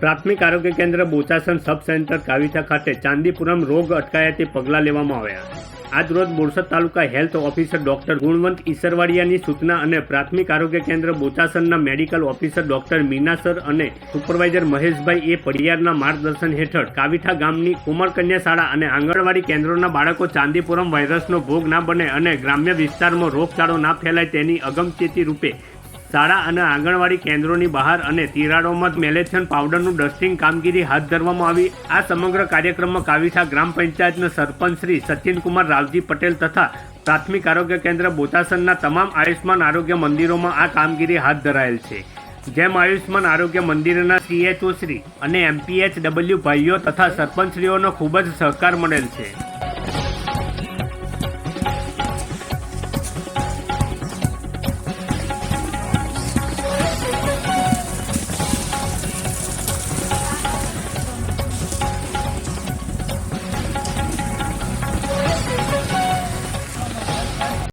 પ્રાથમિક આરોગ્ય કેન્દ્ર બોચાસણ સબ સેન્ટર કાવિથા ખાતે ચાંદીપુરમ રોગ અટકાયતી પગલાં લેવામાં આવ્યા. આજ રોજ Borsad taluka health officer doctor Gunvant ઈસરવાડિયાની સૂચના અને પ્રાથમિક આરોગ્ય કેન્દ્ર બોચાસણના મેડિકલ ઓફિસર ડોક્ટર મીનાસર અને સુપરવાઇઝર મહેશભાઈ એ પડિયારના માર્ગદર્શન હેઠળ કાવિથા ગામની કુમાર કન્યા શાળા અને આંગણવાડી કેન્દ્રોના બાળકો ચાંદીપુરમ વાયરસનો ભોગ ના બને અને ગ્રામ્ય વિસ્તારમાં રોગચાળો ના ફેલાય તેની અગમચેતી રૂપે શાળા અને આંગણવાડી કેન્દ્રોની બહાર અને તિરાડોમાં મેલેથિયન પાવડરનું ડસ્ટિંગ કામગીરી હાથ ધરવામાં આવી. આ સમગ્ર કાર્યક્રમમાં કાવિથા ગ્રામ પંચાયતના સરપંચ શ્રી સચિનકુમાર રાવજી પટેલ તથા પ્રાથમિક આરોગ્ય કેન્દ્ર બોતાસનના તમામ આયુષ્માન આરોગ્ય મંદિરોમાં આ કામગીરી હાથ ધરાયેલ છે. જેમ આયુષ્માન આરોગ્ય મંદિરના સીએચઓ શ્રી અને એમપીએચ ડબલ્યુ ભાઈઓ તથા સરપંચશ્રીઓનો ખૂબ જ સહકાર મળેલ છે.